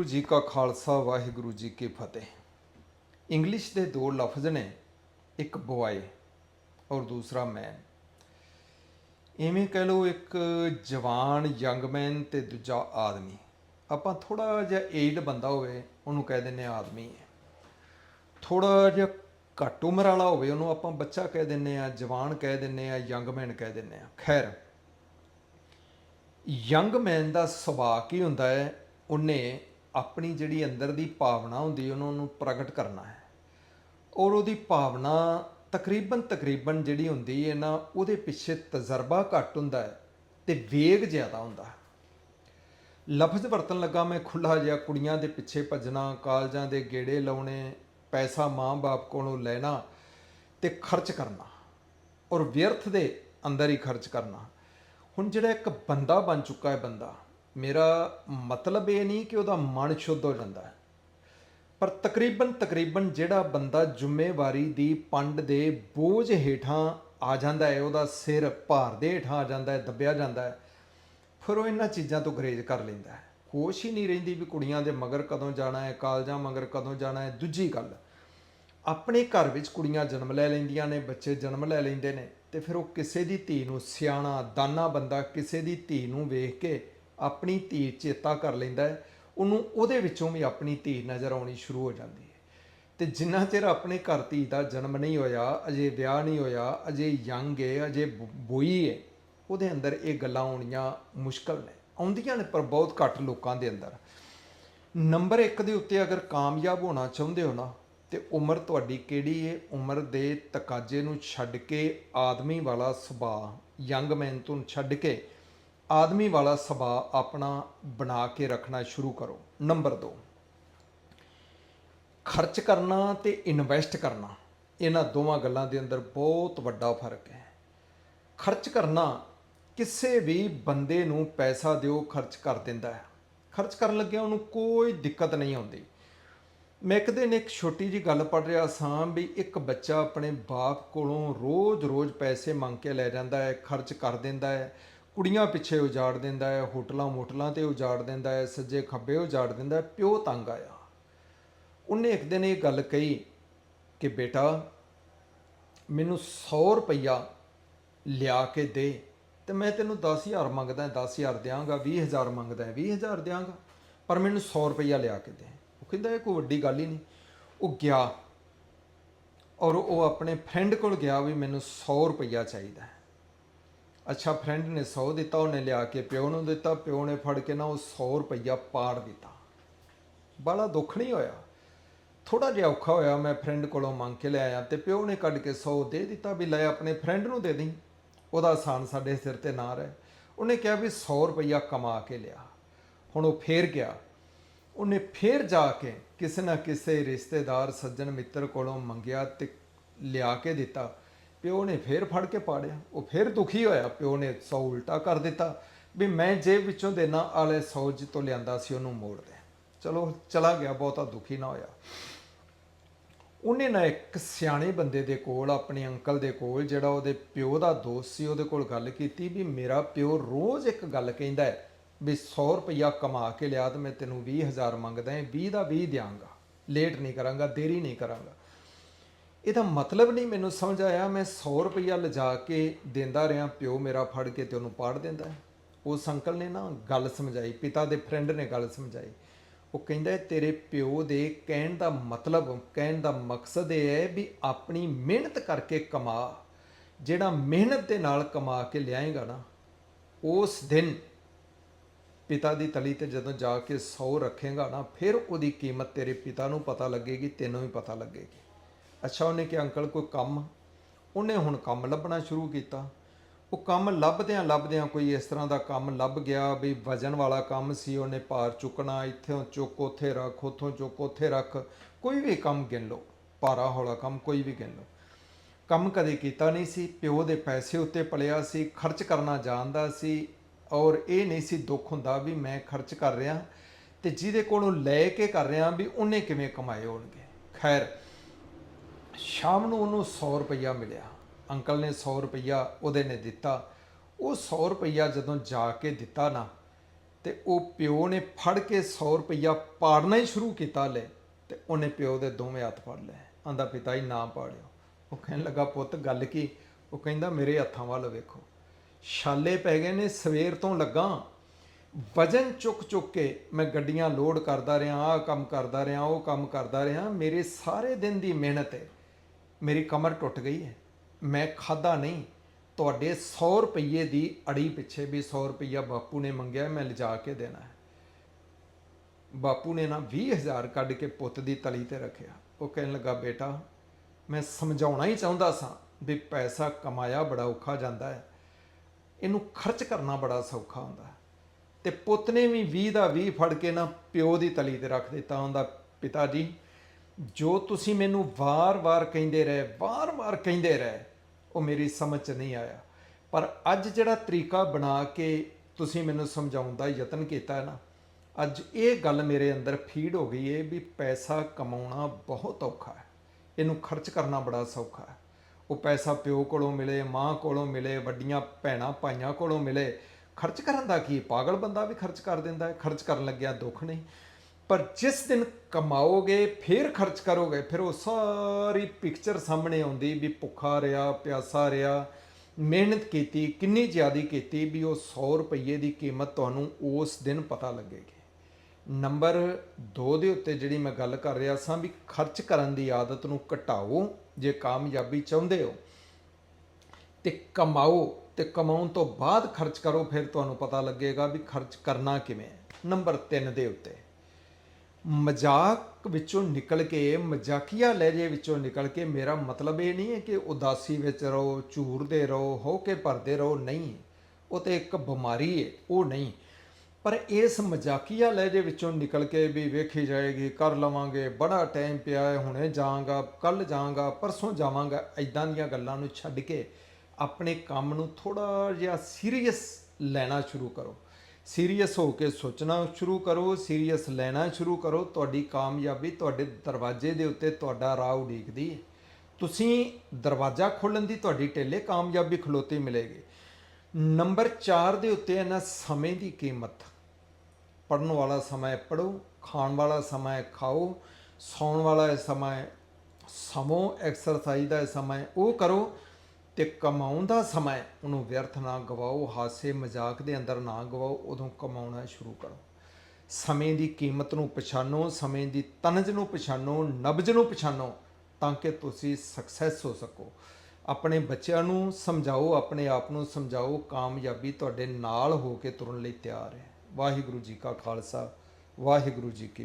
ਗੁਰੂ ਜੀ ਕਾ ਖਾਲਸਾ, ਵਾਹਿਗੁਰੂ ਜੀ ਕੀ ਫਤਿਹ। ਇੰਗਲਿਸ਼ ਦੇ ਦੋ ਲਫ਼ਜ਼ ਨੇ, ਇੱਕ ਬੁਆਏ ਔਰ ਦੂਸਰਾ ਮੈਨ। ਇਵੇਂ ਕਹਿ ਲਓ ਇੱਕ ਜਵਾਨ ਯੰਗਮੈਨ ਤੇ ਦੂਜਾ ਆਦਮੀ। ਆਪਾਂ ਥੋੜਾ ਜਿਹਾ ਏਜਡ ਬੰਦਾ ਹੋਵੇ, ਉਹਨੂੰ ਕਹਿ ਦਿੰਦੇ ਆ ਆਦਮੀ ਹੈ। ਥੋੜਾ ਜਿਹਾ ਘੱਟ ਉਮਰ ਵਾਲਾ ਹੋਵੇ, ਉਹਨੂੰ ਆਪਾਂ ਬੱਚਾ ਕਹਿ ਦਿੰਦੇ ਆ ਜਵਾਨ ਕਹਿ ਦਿੰਦੇ ਆ ਯੰਗਮੈਨ ਕਹਿ ਦਿੰਦੇ ਆ ਖੈਰ ਯੰਗਮੈਨ ਦਾ ਸੁਭਾਅ ਕੀ ਹੁੰਦਾ ਹੈ? ਉਹਨੇ ਆਪਣੀ ਜਿਹੜੀ ਅੰਦਰ ਦੀ ਭਾਵਨਾ ਹੁੰਦੀ ਹੈ, ਉਹਨੂੰ ਉਹਨੂੰ ਪ੍ਰਗਟ ਕਰਨਾ ਹੈ। ਔਰ ਉਹਦੀ ਭਾਵਨਾ ਤਕਰੀਬਨ ਤਕਰੀਬਨ ਜਿਹੜੀ ਹੁੰਦੀ ਹੈ ਨਾ, ਉਹਦੇ ਪਿੱਛੇ ਤਜਰਬਾ ਘੱਟ ਹੁੰਦਾ ਹੈ ਤੇ ਵੇਗ ਜ਼ਿਆਦਾ ਹੁੰਦਾ ਹੈ। ਲਫ਼ਜ਼ ਵਰਤਣ ਲੱਗਾ, ਮੈਂ ਖੁੱਲਾ ਜਿਹਾ ਕੁੜੀਆਂ ਦੇ ਪਿੱਛੇ ਭੱਜਣਾ, ਕਾਲਜਾਂ ਦੇ ਗੇੜੇ ਲਾਉਣੇ, ਪੈਸਾ ਮਾਂ-ਬਾਪ ਕੋਲੋਂ ਲੈਣਾ ਤੇ ਖਰਚ ਕਰਨਾ ਔਰ ਵਿਅਰਥ ਦੇ ਅੰਦਰ ਹੀ ਖਰਚ ਕਰਨਾ। ਹੁਣ ਜਿਹੜਾ ਇੱਕ ਬੰਦਾ ਬਣ ਚੁੱਕਾ ਹੈ ਬੰਦਾ ਮੇਰਾ ਮਤਲਬ ਇਹ ਨਹੀਂ ਕਿ ਉਹਦਾ ਮਨ ਸ਼ੁੱਧ ਹੋ ਜਾਂਦਾ ਹੈ। ਪਰ ਤਕਰੀਬਨ ਤਕਰੀਬਨ ਜਿਹੜਾ ਬੰਦਾ ਜ਼ਿੰਮੇਵਾਰੀ ਦੀ ਪੰਡ ਦੇ ਬੋਝ ਹੇਠਾਂ ਆ ਜਾਂਦਾ ਹੈ, ਉਹਦਾ ਸਿਰ ਭਾਰ ਦੇ ਹੇਠਾਂ ਆ ਜਾਂਦਾ ਹੈ, ਦੱਬਿਆ ਜਾਂਦਾ ਹੈ, ਫਿਰ ਉਹ ਇਹਨਾਂ ਚੀਜ਼ਾਂ ਤੋਂ ਗਰੇਜ ਕਰ ਲੈਂਦਾ ਹੈ। ਹੋਸ਼ ਹੀ ਨਹੀਂ ਰਹਿੰਦੀ ਵੀ ਕੁੜੀਆਂ ਦੇ ਮਗਰ ਕਦੋਂ ਜਾਣਾ ਹੈ, ਕਾਲਜਾਂ ਮਗਰ ਕਦੋਂ ਜਾਣਾ ਹੈ, ਦੂਜੀ ਗੱਲ, ਆਪਣੇ ਘਰ ਵਿੱਚ ਕੁੜੀਆਂ ਜਨਮ ਲੈ ਲੈਂਦੀਆਂ ਨੇ, ਬੱਚੇ ਜਨਮ ਲੈ ਲੈਂਦੇ ਨੇ, ਤੇ ਫਿਰ ਉਹ ਕਿਸੇ ਦੀ ਧੀ ਨੂੰ ਸਿਆਣਾ, ਦਾਨਾ ਬੰਦਾ ਕਿਸੇ ਦੀ ਧੀ ਨੂੰ ਵੇਖ ਕੇ ਆਪਣੀ ਧੀ ਚੇਤਾ ਕਰ ਲੈਂਦਾ ਹੈ, ਉਹਨੂੰ ਉਹਦੇ ਵਿੱਚੋਂ ਵੀ ਆਪਣੀ ਧੀ ਨਜ਼ਰ ਆਉਣੀ ਸ਼ੁਰੂ ਹੋ ਜਾਂਦੀ ਹੈ। ਤੇ ਜਿੰਨਾ ਚਿਰ ਆਪਣੇ ਘਰ ਧੀ ਦਾ ਜਨਮ ਨਹੀਂ ਹੋਇਆ, ਅਜੇ ਵਿਆਹ ਨਹੀਂ ਹੋਇਆ, ਅਜੇ ਯੰਗ ਹੈ, ਅਜੇ ਬ- ਬੋਈ ਹੈ, ਉਹਦੇ ਅੰਦਰ ਇਹ ਗੱਲਾਂ ਆਉਣੀਆਂ ਮੁਸ਼ਕਲ ਨੇ। ਆਉਂਦੀਆਂ ਨੇ ਪਰ ਬਹੁਤ ਘੱਟ ਲੋਕਾਂ ਦੇ ਅੰਦਰ। ਨੰਬਰ 1 ਦੇ ਉੱਤੇ ਅਗਰ ਕਾਮਯਾਬ ਹੋਣਾ ਚਾਹੁੰਦੇ ਹੋ ਨਾ, ਤੇ ਉਮਰ ਤੁਹਾਡੀ ਕਿਹੜੀ ਹੈ? ਉਮਰ ਦੇ ਤਕਾਜ਼ੇ ਨੂੰ ਛੱਡ ਕੇ ਆਦਮੀ ਵਾਲਾ ਸੁਭਾਅ, ਯੰਗ ਮੈਨ ਤੋਂ ਛੱਡ ਕੇ ਆਦਮੀ ਵਾਲਾ ਸੁਭਾਅ ਆਪਣਾ ਬਣਾ ਕੇ ਰੱਖਣਾ ਸ਼ੁਰੂ ਕਰੋ। ਨੰਬਰ 2 ਖਰਚ ਕਰਨਾ ਤੇ ਇਨਵੈਸਟ ਕਰਨਾ, ਇਹਨਾਂ ਦੋਵਾਂ ਗੱਲਾਂ ਦੇ ਅੰਦਰ ਬਹੁਤ ਵੱਡਾ ਫ਼ਰਕ ਹੈ। ਖਰਚ ਕਰਨਾ ਕਿਸੇ ਵੀ ਬੰਦੇ ਨੂੰ ਪੈਸਾ ਦਿਓ, ਖਰਚ ਕਰ ਦਿੰਦਾ ਹੈ। ਖਰਚ ਕਰਨ ਲੱਗਿਆ ਉਹਨੂੰ ਕੋਈ ਦਿੱਕਤ ਨਹੀਂ ਆਉਂਦੀ। ਮੈਂ ਇੱਕ ਦਿਨ ਇੱਕ ਛੋਟੀ ਜੀ ਗੱਲ ਪੜ ਰਿਹਾ ਸਾਂ ਵੀ ਇੱਕ ਬੱਚਾ ਆਪਣੇ ਬਾਪ ਕੋਲੋਂ ਰੋਜ਼-ਰੋਜ਼ ਪੈਸੇ ਮੰਗ ਕੇ ਲੈ ਜਾਂਦਾ ਹੈ, ਖਰਚ ਕਰ ਦਿੰਦਾ ਹੈ। ਕੁੜੀਆਂ ਪਿੱਛੇ ਉਜਾੜ ਦਿੰਦਾ ਹੈ, ਹੋਟਲਾਂ ਮੋਟਲਾਂ ਤੇ ਉਜਾੜ ਦਿੰਦਾ ਹੈ, ਸੱਜੇ ਖੱਬੇ ਉਜਾੜ ਦਿੰਦਾ ਹੈ, ਪਿਓ ਤੰਗ ਆਇਆ। ਉਹਨੇ ਇੱਕ ਦਿਨ ਇਹ ਗੱਲ ਕਹੀ ਕਿ ਬੇਟਾ, ਮੈਨੂੰ 100 ਰੁਪਈਆ ਲਿਆ ਕੇ ਦੇ ਤੇ ਮੈਂ ਤੈਨੂੰ 10000 ਮੰਗਦਾ 10000 ਦਿਆਂਗਾ 20000 ਮੰਗਦਾ 20000 ਦਿਆਂਗਾ, ਪਰ ਮੈਨੂੰ 100 ਰੁਪਈਆ ਲਿਆ ਕੇ ਦੇ। ਉਹ ਕਹਿੰਦਾ, ਇਹ ਕੋਈ ਵੱਡੀ ਗੱਲ ਹੀ ਨਹੀਂ। ਉਹ ਗਿਆ ਔਰ ਉਹ ਆਪਣੇ ਫਰੈਂਡ ਕੋਲ ਗਿਆ ਵੀ ਮੈਨੂੰ 100 ਰੁਪਈਆ ਚਾਹੀਦਾ ਅੱਛਾ ਫਰੈਂਡ ਨੇ 100 ਦਿੱਤਾ, ਉਹਨੇ ਲਿਆ ਕੇ ਪਿਓ ਨੂੰ ਦਿੱਤਾ, ਪਿਓ ਨੇ ਫੜ ਕੇ ਨਾ ਉਹ 100 ਰੁਪਈਆ ਪਾੜ ਦਿੱਤਾ। ਬੜਾ ਦੁੱਖ ਨਹੀਂ ਹੋਇਆ? ਥੋੜਾ ਜਿਹਾ ਔਖਾ ਹੋਇਆ, ਮੈਂ ਫਰੈਂਡ ਕੋਲੋਂ ਮੰਗ ਕੇ ਲਿਆਇਆ ਤੇ ਪਿਓ ਨੇ ਕੱਢ ਕੇ 100 ਦੇ ਦਿੱਤਾ ਵੀ ਲੈ ਆਪਣੇ ਫਰੈਂਡ ਨੂੰ ਦੇ ਦੇਈਂ। ਉਹਦਾ ਆਸਾਨ ਸਾਡੇ ਸਿਰ ਤੇ ਨਾ ਰਹੇ। ਉਹਨੇ ਕਿਹਾ ਵੀ 100 ਰੁਪਈਆ ਕਮਾ ਕੇ ਲਿਆ। ਹੁਣ ਉਹ ਫੇਰ ਗਿਆ। ਉਹਨੇ ਫੇਰ ਜਾ ਕੇ ਕਿਸੇ ਨਾ ਕਿਸੇ ਰਿਸ਼ਤੇਦਾਰ, ਸੱਜਣ ਮਿੱਤਰ ਕੋਲੋਂ ਮੰਗਿਆ ਤੇ ਲਿਆ ਕੇ ਦਿੱਤਾ। ਪਿਓ ਨੇ ਫੇਰ ਫੜ ਕੇ ਪਾੜਿਆ। ਉਹ ਫੇਰ ਦੁਖੀ ਹੋਇਆ। ਪਿਓ ਨੇ ਸੌ ਉਲਟਾ ਕਰ ਦਿੱਤਾ ਵੀ ਮੈਂ ਜੇਬ ਵਿੱਚੋਂ ਦੇਣਾ ਆਲੇ ਸੌ ਜਿੱਤੋਂ ਲਿਆਂਦਾ ਸੀ, ਉਹਨੂੰ ਮੋੜ ਦੇ। ਚਲੋ, ਚਲਾ ਗਿਆ, ਬਹੁਤਾ ਦੁਖੀ ਨਾ ਹੋਇਆ। ਉਹਨੇ ਨਾ ਇੱਕ ਸਿਆਣੇ ਬੰਦੇ ਦੇ ਕੋਲ, ਆਪਣੇ ਅੰਕਲ ਦੇ ਕੋਲ, ਜਿਹੜਾ ਉਹਦੇ ਪਿਓ ਦਾ ਦੋਸਤ ਸੀ, ਉਹਦੇ ਕੋਲ ਗੱਲ ਕੀਤੀ ਵੀ ਮੇਰਾ ਪਿਓ ਰੋਜ਼ ਇੱਕ ਗੱਲ ਕਹਿੰਦਾ ਹੈ ਵੀ 100 ਰੁਪਇਆ ਕਮਾ ਕੇ ਲਿਆ ਤੇ ਮੈਂ ਤੈਨੂੰ 20000 ਮੰਗਦਾ ਹਾਂ 20 ਦਾ 20 ਦਿਆਂਗਾ। ਲੇਟ ਨਹੀਂ ਕਰਾਂਗਾ, ਦੇਰੀ ਨਹੀਂ ਕਰਾਂਗਾ। ਇਹਦਾ ਮਤਲਬ ਨਹੀਂ ਮੈਨੂੰ ਸਮਝ ਆਇਆ। ਮੈਂ 100 ਰੁਪਇਆ ਲਿਜਾ ਕੇ ਦਿੰਦਾ ਰਿਹਾ, ਪਿਓ ਮੇਰਾ ਫੜ ਕੇ ਤੇ ਉਹਨੂੰ ਪਾੜ ਦਿੰਦਾ ਉਸ ਅੰਕਲ ਨੇ ਨਾ ਗੱਲ ਸਮਝਾਈ, ਪਿਤਾ ਦੇ ਫਰੈਂਡ ਨੇ ਗੱਲ ਸਮਝਾਈ। ਉਹ ਕਹਿੰਦਾ, ਤੇਰੇ ਪਿਓ ਦੇ ਕਹਿਣ ਦਾ ਮਤਲਬ, ਕਹਿਣ ਦਾ ਮਕਸਦ ਇਹ ਹੈ ਵੀ ਆਪਣੀ ਮਿਹਨਤ ਕਰਕੇ ਕਮਾ। ਜਿਹੜਾ ਮਿਹਨਤ ਦੇ ਨਾਲ ਕਮਾ ਕੇ ਲਿਆਏਗਾ ਨਾ, ਉਸ ਦਿਨ ਪਿਤਾ ਦੀ ਤਲੀ ਤੇ ਜਦੋਂ ਜਾ ਕੇ 100 ਰੱਖੇਗਾ ਨਾ, ਫਿਰ ਉਹਦੀ ਕੀਮਤ ਤੇਰੇ ਪਿਤਾ ਨੂੰ ਪਤਾ ਲੱਗੇਗੀ, ਤੈਨੂੰ ਵੀ ਪਤਾ ਲੱਗੇਗੀ। ਅੱਛਾ, ਉਹਨੇ ਕਿ ਅੰਕਲ, ਕੋਈ ਕੰਮ? ਉਹਨੇ ਹੁਣ ਕੰਮ ਲੱਭਣਾ ਸ਼ੁਰੂ ਕੀਤਾ। ਉਹ ਕੰਮ ਲੱਭਦਿਆਂ ਲੱਭਦਿਆਂ ਕੋਈ ਇਸ ਤਰ੍ਹਾਂ ਦਾ ਕੰਮ ਲੱਭ ਗਿਆ ਵੀ ਵਜਨ ਵਾਲਾ ਕੰਮ ਸੀ, ਉਹਨੇ ਭਾਰ ਚੁੱਕਣਾ, ਇੱਥੋਂ ਚੁੱਕ, ਉੱਥੇ ਰੱਖ, ਉੱਥੋਂ ਚੁੱਕ, ਉੱਥੇ ਰੱਖ। ਕੋਈ ਵੀ ਕੰਮ ਗਿਣ ਲਓ, ਭਾਰਾ ਹੌਲਾ ਕੰਮ ਕੋਈ ਵੀ ਗਿਣ ਲਓ। ਕੰਮ ਕਦੇ ਕੀਤਾ ਨਹੀਂ ਸੀ, ਪਿਓ ਦੇ ਪੈਸੇ ਉੱਤੇ ਪਲਿਆ ਸੀ, ਖਰਚ ਕਰਨਾ ਜਾਣਦਾ ਸੀ ਔਰ ਇਹ ਨਹੀਂ ਸੀ ਦੁੱਖ ਹੁੰਦਾ ਵੀ ਮੈਂ ਖਰਚ ਕਰ ਰਿਹਾ ਤੇ ਜਿਹਦੇ ਕੋਲੋਂ ਲੈ ਕੇ ਕਰ ਰਿਹਾ ਵੀ ਉਹਨੇ ਕਿਵੇਂ ਕਮਾਏ ਹੋਣਗੇ। ਖੈਰ ਸ਼ਾਮ ਨੂੰ ਉਹਨੂੰ 100 ਰੁਪਈਆ ਮਿਲਿਆ। ਅੰਕਲ ਨੇ 100 ਰੁਪਈਆ ਉਹਦੇ ਨੇ ਦਿੱਤਾ। ਉਹ 100 ਰੁਪਈਆ ਜਦੋਂ ਜਾ ਕੇ ਦਿੱਤਾ ਨਾ, ਤੇ ਉਹ ਪਿਓ ਨੇ ਫੜ ਕੇ 100 ਰੁਪਈਆ ਪਾੜਨਾ ਹੀ ਸ਼ੁਰੂ ਕੀਤਾ ਲੈ, ਤੇ ਉਹਨੇ ਪਿਓ ਦੇ ਦੋਵੇਂ ਹੱਥ ਫੜ ਲਏ। ਆਂਦਾ ਪਿਤਾ ਜੀ ਨਾ ਪਾੜਿਓ। ਉਹ ਕਹਿਣ ਲੱਗਾ, ਪੁੱਤ, ਗੱਲ ਕੀ? ਉਹ ਕਹਿੰਦਾ, ਮੇਰੇ ਹੱਥਾਂ ਵੱਲ ਵੇਖੋ। ਛਾਲੇ ਪੈ ਗਏ ਨੇ, ਸਵੇਰ ਤੋਂ ਲੱਗਾ। ਵਜਨ ਚੁੱਕ ਚੁੱਕ ਕੇ ਮੈਂ ਗੱਡੀਆਂ ਲੋਡ ਕਰਦਾ ਰਿਹਾ, ਆਹ ਕੰਮ ਕਰਦਾ ਰਿਹਾ, ਉਹ ਕੰਮ ਕਰਦਾ ਰਿਹਾ। ਮੇਰੇ ਸਾਰੇ ਦਿਨ ਦੀ ਮਿਹਨਤ ਹੈ ਮੇਰੀ ਕਮਰ ਟੁੱਟ ਗਈ ਹੈ। ਮੈਂ ਖਾਦਾ ਨਹੀਂ। ਤੁਹਾਡੇ 100 ਰੁਪਏ ਦੀ ਅੜੀ ਪਿੱਛੇ ਵੀ 100 ਰੁਪਈਆ ਬਾਪੂ ਨੇ ਮੰਗਿਆ, ਮੈਂ ਲਿਜਾ ਕੇ ਦੇਣਾ ਹੈ। ਬਾਪੂ ਨੇ ਨਾ 20000 ਕੱਢ ਕੇ ਪੁੱਤ ਦੀ ਤਲੀ ਤੇ ਰੱਖਿਆ। ਉਹ ਕਹਿਣ ਲੱਗਾ, ਬੇਟਾ, ਮੈਂ ਸਮਝਾਉਣਾ ਹੀ ਚਾਹੁੰਦਾ ਸਾਂ ਵੀ ਪੈਸਾ ਕਮਾਇਆ ਬੜਾ ਔਖਾ ਜਾਂਦਾ ਹੈ। ਇਹਨੂੰ ਖਰਚ ਕਰਨਾ ਬੜਾ ਸੌਖਾ ਹੁੰਦਾ ਹੈ। ਤੇ ਪੁੱਤ ਨੇ ਵੀ 20 ਦਾ 20 ਫੜ ਕੇ ਨਾ ਪਿਓ ਦੀ ਤਲੀ ਤੇ ਰੱਖ ਦਿੱਤਾ ਹੁੰਦਾ। ਪਿਤਾ ਜੀ ਜੋ ਤੁਸੀਂ ਮੈਨੂੰ ਵਾਰ-ਵਾਰ ਕਹਿੰਦੇ ਰਹੇ, ਵਾਰ-ਵਾਰ ਕਹਿੰਦੇ ਰਹੇ, ਉਹ ਮੇਰੀ ਸਮਝ 'ਚ ਨਹੀਂ ਆਇਆ। ਪਰ ਅੱਜ ਜਿਹੜਾ ਤਰੀਕਾ ਬਣਾ ਕੇ ਤੁਸੀਂ ਮੈਨੂੰ ਸਮਝਾਉਣ ਦਾ ਯਤਨ ਕੀਤਾ ਹੈ ਨਾ, ਅੱਜ ਇਹ ਗੱਲ ਮੇਰੇ ਅੰਦਰ ਫੀਡ ਹੋ ਗਈ ਹੈ ਵੀ ਪੈਸਾ ਕਮਾਉਣਾ ਬਹੁਤ ਔਖਾ ਹੈ। ਇਹਨੂੰ ਖਰਚ ਕਰਨਾ ਬੜਾ ਸੌਖਾ ਹੈ। ਉਹ ਪੈਸਾ ਪਿਓ ਕੋਲੋਂ ਮਿਲੇ, ਮਾਂ ਕੋਲੋਂ ਮਿਲੇ, ਵੱਡੀਆਂ ਭੈਣਾਂ ਭਾਈਆਂ ਕੋਲੋਂ ਮਿਲੇ, ਖਰਚ ਕਰਨ ਦਾ ਕੀ ਪਾਗਲ ਬੰਦਾ ਵੀ ਖਰਚ ਕਰ ਦਿੰਦਾ ਹੈ, ਖਰਚ ਕਰਨ ਲੱਗਿਆ ਦੁੱਖ ਨਹੀਂ। ਪਰ ਜਿਸ ਦਿਨ ਕਮਾਓਗੇ, ਫਿਰ ਖਰਚ ਕਰੋਗੇ, ਫਿਰ ਉਹ ਸਾਰੀ ਪਿਕਚਰ ਸਾਹਮਣੇ ਆਉਂਦੀ ਵੀ ਭੁੱਖਾ ਰਿਹਾ, ਪਿਆਸਾ ਰਿਹਾ, ਮਿਹਨਤ ਕੀਤੀ, ਕਿੰਨੀ ਜ਼ਿਆਦੀ ਕੀਤੀ ਵੀ ਉਹ 100 ਰੁਪਏ ਦੀ ਕੀਮਤ ਤੁਹਾਨੂੰ ਉਸ ਦਿਨ ਪਤਾ ਲੱਗੇਗੀ। ਨੰਬਰ 2 ਦੇ ਉੱਤੇ ਜਿਹੜੀ ਮੈਂ ਗੱਲ ਕਰ ਰਿਹਾ ਸਾਂ ਵੀ ਖਰਚ ਕਰਨ ਦੀ ਆਦਤ ਨੂੰ ਘਟਾਓ, ਜੇ ਕਾਮਯਾਬੀ ਚਾਹੁੰਦੇ ਹੋ, ਤੇ ਕਮਾਓ, ਤੇ ਕਮਾਉਣ ਤੋਂ ਬਾਅਦ ਖਰਚ ਕਰੋ, ਫਿਰ ਤੁਹਾਨੂੰ ਪਤਾ ਲੱਗੇਗਾ ਵੀ ਖਰਚ ਕਰਨਾ ਕਿਵੇਂ ਹੈ। ਨੰਬਰ 3 ਦੇ ਉੱਤੇ। ਮਜ਼ਾਕ ਵਿੱਚੋਂ ਨਿਕਲ ਕੇ, ਮਜ਼ਾਕੀਆ ਲਹਿਜੇ ਵਿੱਚੋਂ ਨਿਕਲ ਕੇ ਮੇਰਾ ਮਤਲਬ ਇਹ ਨਹੀਂ ਹੈ ਕਿ ਉਦਾਸੀ ਵਿੱਚ ਰਹੋ, ਝੂਰਦੇ ਰਹੋ, ਹੋ ਕੇ ਭਰਦੇ ਰਹੋ, ਨਹੀਂ। ਉਹ ਤੇ ਇੱਕ ਬਿਮਾਰੀ ਹੈ, ਉਹ ਨਹੀਂ। ਪਰ ਇਸ ਮਜ਼ਾਕੀਆ ਲਹਿਜੇ ਵਿੱਚੋਂ ਨਿਕਲ ਕੇ ਵੀ ਵੇਖੀ ਜਾਏਗੀ, ਕਰ ਲਵਾਂਗੇ, ਬੜਾ ਟਾਈਮ ਪਿਆ ਹੈ, ਹੁਣੇ ਜਾਵਾਂਗਾ ਕੱਲ ਜਾਵਾਂਗਾ, ਪਰਸੋਂ ਜਾਵਾਂਗਾ ਐਦਾਂ ਦੀਆਂ ਗੱਲਾਂ ਨੂੰ ਛੱਡ ਕੇ ਆਪਣੇ ਕੰਮ ਨੂੰ ਥੋੜਾ ਜਿਹਾ ਸੀਰੀਅਸ ਲੈਣਾ ਸ਼ੁਰੂ ਕਰੋ। ਸੀਰੀਅਸ ਹੋ ਕੇ ਸੋਚਣਾ ਸ਼ੁਰੂ ਕਰੋ, ਸੀਰੀਅਸ ਲੈਣਾ ਸ਼ੁਰੂ ਕਰੋ, ਤੁਹਾਡੀ ਕਾਮਯਾਬੀ ਤੁਹਾਡੇ ਦਰਵਾਜ਼ੇ ਦੇ ਉੱਤੇ ਤੁਹਾਡਾ ਰਾਹ ਉਡੀਕਦੀ ਹੈ। ਤੁਸੀਂ ਦਰਵਾਜ਼ਾ ਖੋਲਣ ਦੀ ਤੁਹਾਡੀ ਢੇਲੇ ਕਾਮਯਾਬੀ ਖਲੋਤੀ ਮਿਲੇਗੀ। ਨੰਬਰ 4 ਦੇ ਉੱਤੇ ਹੈ ਨਾ ਸਮੇਂ ਦੀ ਕੀਮਤ। ਪੜਨ ਵਾਲਾ ਸਮਾਂ ਪੜੋ ਖਾਣ ਵਾਲਾ ਸਮਾਂ ਖਾਓ, ਸੌਣ ਵਾਲਾ ਸਮਾਂ ਸਮੋ ਐਕਸਰਸਾਈਜ਼ ਦਾ ਸਮਾਂ ਉਹ ਕਰੋ। ਤੇ ਕਮਾਉਣ ਦਾ ਸਮਾਂ ਉਹਨੂੰ ਵਿਅਰਥ ਨਾ ਗਵਾਓ, ਹਾਸੇ ਮਜ਼ਾਕ ਦੇ ਅੰਦਰ ਨਾ ਗਵਾਓ, ਉਦੋਂ ਕਮਾਉਣਾ ਸ਼ੁਰੂ ਕਰੋ। ਸਮੇਂ ਦੀ ਕੀਮਤ ਨੂੰ ਪਛਾਣੋ, ਸਮੇਂ ਦੀ ਤਨਜ ਨੂੰ ਪਛਾਣੋ, ਨਬਜ ਨੂੰ ਪਛਾਣੋ, ਤਾਂ ਕਿ ਤੁਸੀਂ ਸਕਸੈਸ ਹੋ ਸਕੋ। ਆਪਣੇ ਬੱਚਿਆਂ ਨੂੰ ਸਮਝਾਓ, ਆਪਣੇ ਆਪ ਨੂੰ ਸਮਝਾਓ, ਕਾਮਯਾਬੀ ਤੁਹਾਡੇ ਨਾਲ ਹੋ ਕੇ ਤੁਰਨ ਲਈ ਤਿਆਰ ਹੈ। ਵਾਹਿਗੁਰੂ ਜੀ ਕਾ ਖਾਲਸਾ, ਵਾਹਿਗੁਰੂ ਜੀ ਕੀ